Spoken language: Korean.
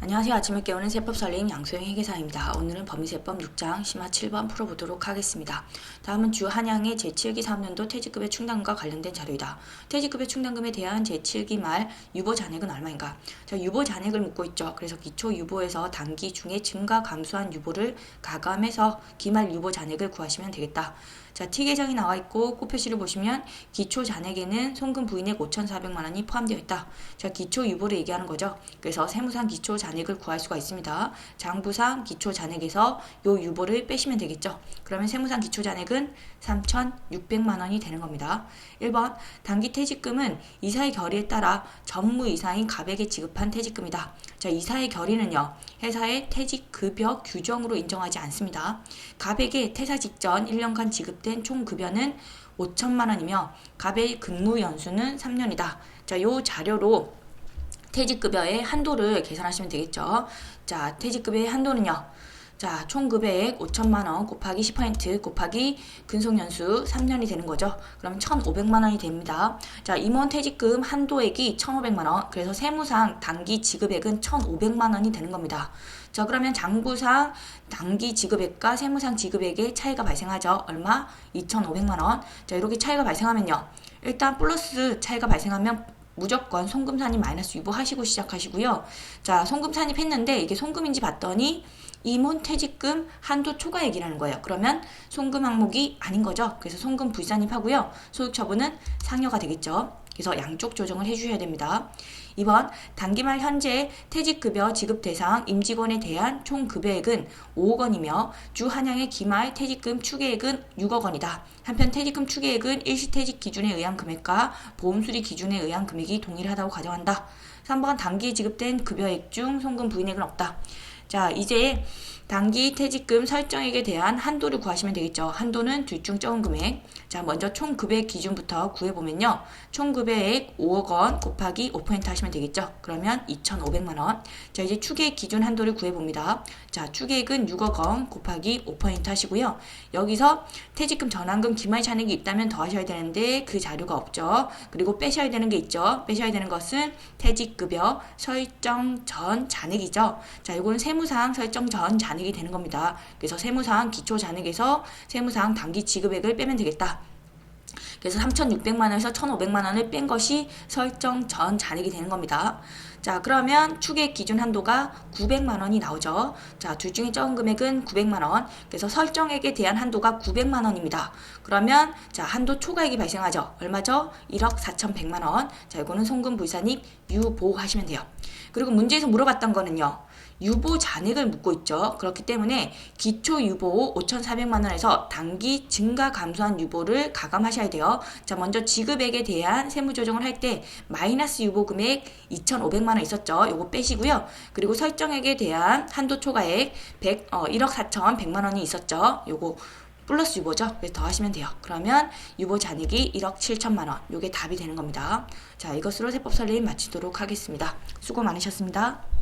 안녕하세요. 아침을 깨우는 세법 설림 양소영 회계사입니다. 오늘은 범위세법 6장 심화 7번 풀어보도록 하겠습니다. 다음은 주 한양의 제7기 3년도 퇴직급의 충당과 관련된 자료이다. 퇴직급의 충당금에 대한 제7기 말 유보 잔액은 얼마인가? 자, 유보 잔액을 묻고 있죠. 그래서 기초 유보에서 단기 중에 증가 감소한 유보를 가감해서 기말 유보 잔액을 구하시면 되겠다. 자, T 계정이 나와 있고 꼽표시를 보시면 기초 잔액에는 송금 부인액 5,400만 원이 포함되어 있다. 자, 기초 유보를 얘기하는 거죠. 그래서 세무상 기초 잔액 을 구할 수가 있습니다. 장부상 기초 잔액에서 요 유보를 빼시면 되겠죠. 그러면 세무상 기초 잔액은 3,600만 원이 되는 겁니다. 1번 단기 퇴직금은 이사의 결의에 따라 전무 이사인 갑에게 지급한 퇴직금이다. 자, 이사의 결의는요. 회사의 퇴직 급여 규정으로 인정하지 않습니다. 갑에게 퇴사 직전 1년간 지급된 총 급여는 5천만 원이며 갑의 근무 연수는 3년이다. 자, 요 자료로 퇴직급여의 한도를 계산하시면 되겠죠. 자, 퇴직급여의 한도는요. 자, 총 급여액 5천만 원 곱하기 10% 곱하기 근속연수 3년이 되는 거죠. 그럼 1,500만 원이 됩니다. 자, 임원 퇴직금 한도액이 1,500만 원. 그래서 세무상 단기 지급액은 1,500만 원이 되는 겁니다. 자, 그러면 장부상 단기 지급액과 세무상 지급액의 차이가 발생하죠. 얼마? 2,500만 원. 자, 이렇게 차이가 발생하면요. 일단 플러스 차이가 발생하면 무조건 송금 산입 마이너스 유보하시고 시작하시고요. 자, 송금 산입 했는데 이게 송금인지 봤더니 임원 퇴직금 한도 초과액이라는 거예요. 그러면 송금 항목이 아닌 거죠. 그래서 송금 불산입하고요. 소득 처분은 상여가 되겠죠. 그래서 양쪽 조정을 해주셔야 됩니다. 2번 단기말 현재 퇴직급여 지급 대상 임직원에 대한 총 급여액은 5억 원이며 주 한양의 기말 퇴직금 추계액은 6억 원이다. 한편 퇴직금 추계액은 일시퇴직 기준에 의한 금액과 보험수리 기준에 의한 금액이 동일하다고 가정한다. 3번 단기 지급된 급여액 중 송금 부인액은 없다. 자, 이제 단기 퇴직금 설정액에 대한 한도를 구하시면 되겠죠. 한도는 둘 중 적은 금액. 자, 먼저 총 급여액 기준부터 구해보면요. 총 급여액 5억 원 곱하기 5% 하시면 되겠죠. 그러면 2,500만 원. 자, 이제 추계액 기준 한도를 구해봅니다. 자, 추계액은 6억 원 곱하기 5% 하시고요. 여기서 퇴직금 전환금 기말 잔액이 있다면 더 하셔야 되는데 그 자료가 없죠. 그리고 빼셔야 되는 게 있죠. 빼셔야 되는 것은 퇴직급여 설정 전 잔액이죠. 자, 이거는 세무상 설정 전 잔액이 되는 겁니다. 그래서 세무상 기초 잔액에서 세무상 단기 지급액을 빼면 되겠다. 그래서 3,600만 원에서 1,500만 원을 뺀 것이 설정 전 잔액이 되는 겁니다. 자, 그러면 추계 기준 한도가 900만 원이 나오죠. 자, 둘 중에 적은 금액은 900만 원. 그래서 설정액에 대한 한도가 900만 원입니다. 그러면 자, 한도 초과액이 발생하죠. 얼마죠? 1억 4,100만 원. 자, 이거는 송금 불산입 유보하시면 돼요. 그리고 문제에서 물어봤던 거는요. 유보 잔액을 묻고 있죠. 그렇기 때문에 기초 유보 5,400만 원에서 단기 증가 감소한 유보를 가감하셔야 돼요. 자, 먼저 지급액에 대한 세무 조정을 할 때 마이너스 유보 금액 2,500만 원 있었죠. 요거 빼시고요. 그리고 설정액에 대한 한도 초과액 100, 어, 1억 4,100만 원이 있었죠. 요거 플러스 유보죠. 그래서 더 하시면 돼요. 그러면 유보 잔액이 1억 7천만 원. 요게 답이 되는 겁니다. 자, 이것으로 세법 설립 마치도록 하겠습니다. 수고 많으셨습니다.